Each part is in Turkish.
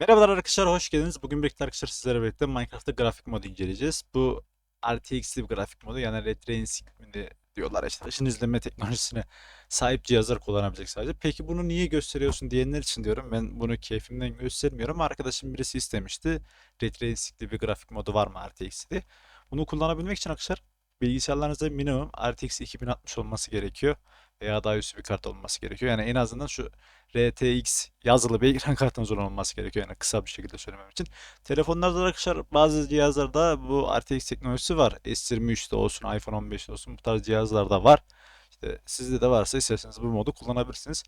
Merhabalar arkadaşlar, hoş geldiniz. Bugün birlikte arkadaşlar sizlerle birlikte Minecraft'ta grafik modu inceleyeceğiz. Bu RTX'li bir grafik modu yani Ray Tracing diyorlar işte ışın izleme teknolojisine sahip cihazlar kullanabilecek sadece. Peki bunu niye gösteriyorsun diyenler için diyorum. Ben bunu keyfimden göstermiyorum. Arkadaşım birisi istemişti. Ray Tracing'li bir grafik modu var mı RTX'li? Bunu kullanabilmek için arkadaşlar bilgisayarlarınızda minimum RTX 2060 olması gerekiyor. Veya daha üstü bir kart olması gerekiyor. Yani en azından şu RTX yazılı bir ekran kartınız olması gerekiyor. Yani kısa bir şekilde söylemem için. Telefonlarda arkadaşlar bazı cihazlarda bu RTX teknolojisi var. S23'de olsun, iPhone 15'de olsun bu tarz cihazlarda var. İşte sizde de varsa isterseniz bu modu kullanabilirsiniz.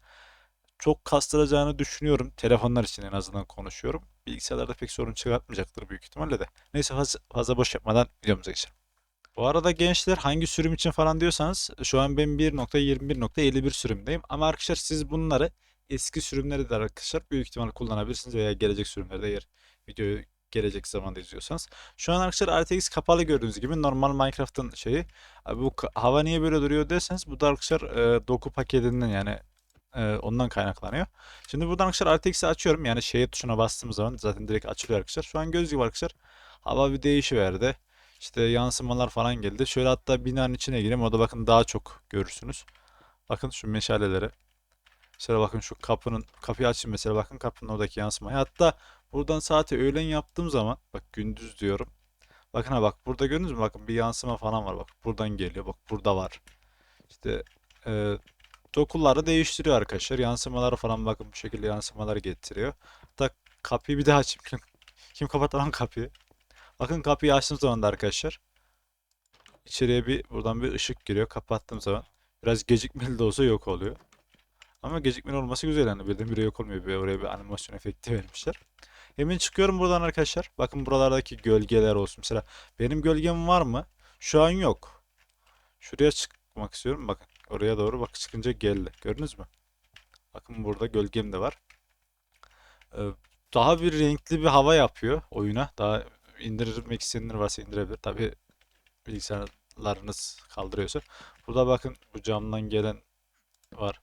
Çok kastıracağını düşünüyorum. Telefonlar için en azından konuşuyorum. Bilgisayarlarda pek sorun çıkartmayacaktır büyük ihtimalle de. Neyse fazla boş yapmadan videomuza geçelim. Bu arada gençler hangi sürüm için falan diyorsanız şu an ben 1.21.51 sürümdeyim. Ama arkadaşlar siz bunları eski sürümleri de arkadaşlar büyük ihtimalle kullanabilirsiniz veya gelecek sürümlerde eğer videoyu gelecek zamanda izliyorsanız. Şu an arkadaşlar RTX kapalı gördüğünüz gibi normal Minecraft'ın şeyi. Bu hava niye böyle duruyor derseniz bu da arkadaşlar e, doku paketinden yani e, ondan kaynaklanıyor. Şimdi buradan arkadaşlar RTX'i açıyorum. Yani şehir tuşuna bastığım zaman zaten direkt açılıyor arkadaşlar. Şu an göz arkadaşlar hava bir değişiverdi. İşte yansımalar falan geldi. Şöyle hatta binanın içine gireyim. Orada bakın daha çok görürsünüz. Bakın şu meşaleleri. Mesela bakın şu kapının kapıyı açın mesela bakın kapının oradaki yansımayı. Hatta buradan saati öğlen yaptığım zaman bak gündüz diyorum. Bakın ha bak burada gördünüz mü? Bakın bir yansıma falan var. Bak buradan geliyor. Bak burada var. İşte e, dokuları değiştiriyor arkadaşlar. Yansımaları falan bakın bu şekilde yansımalar getiriyor. Hatta kapıyı bir daha açayım. Kim, kim kapattı lan kapıyı? Bakın kapıyı açtığım zaman da arkadaşlar içeriye bir buradan bir ışık giriyor. Kapattığım zaman biraz gecikmeli de olsa yok oluyor. Ama gecikmeli olması güzel yani birdenbire yok olmuyor. Bir oraya bir animasyon efekti vermişler. Hemen çıkıyorum buradan arkadaşlar. Bakın buralardaki gölgeler olsun. Mesela benim gölgem var mı? Şu an yok. Şuraya çıkmak istiyorum. Bakın oraya doğru bak çıkınca geldi. Gördünüz mü? Bakın burada gölgem de var. Ee, daha bir renkli bir hava yapıyor oyuna. Daha indirmek isteyenler varsa indirebilir. Tabi bilgisayarlarınız kaldırıyorsa. Burada bakın bu camdan gelen var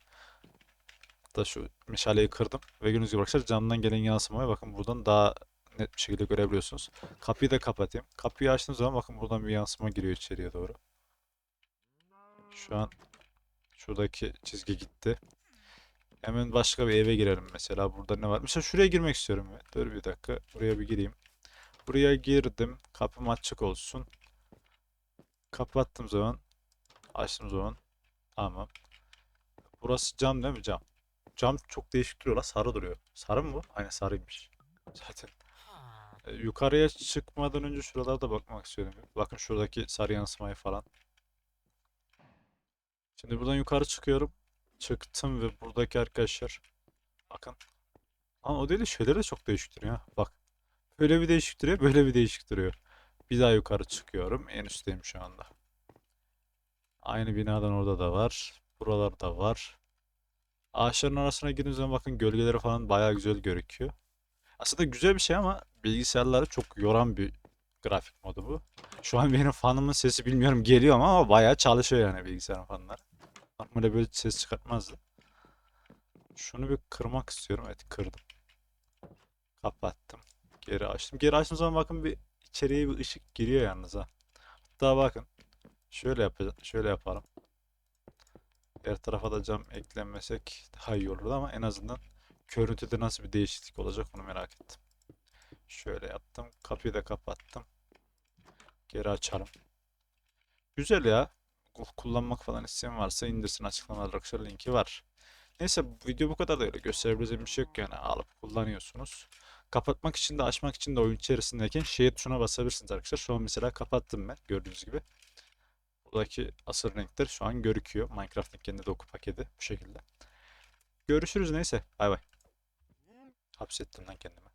da şu meşaleyi kırdım ve gördüğünüz gibi arkadaşlar camdan gelen yansımayı bakın buradan daha net bir şekilde görebiliyorsunuz. Kapıyı da kapatayım. Kapıyı açtığım zaman bakın buradan bir yansıma giriyor içeriye doğru. Şu an şuradaki çizgi gitti. Hemen başka bir eve girelim mesela. Burada ne var? Mesela şuraya girmek istiyorum. ben. Dur bir dakika. Buraya bir gireyim. Buraya girdim. Kapım açık olsun. Kapattığım zaman açtığım zaman tamam. Burası cam değil mi? Cam. Cam çok değişik duruyor la. Sarı duruyor. Sarı mı bu? Aynen sarıymış. Zaten. E, yukarıya çıkmadan önce şuralarda bakmak istiyorum. Bakın şuradaki sarı yansımayı falan. Şimdi buradan yukarı çıkıyorum. Çıktım ve buradaki arkadaşlar. Bakın. Ama o değil de şeyleri de çok değişik duruyor. Bak. Böyle bir değişik duruyor. Böyle bir değişik duruyor. Bir daha yukarı çıkıyorum. En üstteyim şu anda. Aynı binadan orada da var. Buralarda var. Ağaçların arasına girdiğiniz zaman bakın gölgeleri falan bayağı güzel gözüküyor. Aslında güzel bir şey ama bilgisayarları çok yoran bir grafik modu bu. Şu an benim fanımın sesi bilmiyorum geliyor ama bayağı çalışıyor yani bilgisayarın fanları. Normalde böyle ses çıkartmazdı. Şunu bir kırmak istiyorum. Evet kırdım. Kapattım. Geri açtım. Geri açtığım zaman bakın bir içeriye bir ışık giriyor yalnız ha. Hatta bakın. Şöyle yapacağım. Şöyle yaparım. Diğer tarafa da cam eklenmesek daha iyi olurdu ama en azından görüntüde nasıl bir değişiklik olacak onu merak ettim. Şöyle yaptım. Kapıyı da kapattım. Geri açarım. Güzel ya. Ku- Kullanmak falan isteyen varsa indirsin açıklamalar arkadaşlar linki var. Neyse video bu kadar da öyle gösterebileceğim bir şey yok yani alıp kullanıyorsunuz. Kapatmak için de açmak için de oyun içerisindeyken şehir tuşuna basabilirsiniz arkadaşlar. Şu an mesela kapattım ben gördüğünüz gibi. Buradaki asıl renkler şu an görüküyor. Minecraft'ın kendi doku paketi bu şekilde. Görüşürüz neyse. Bay bay. Hapsettim lan kendimi.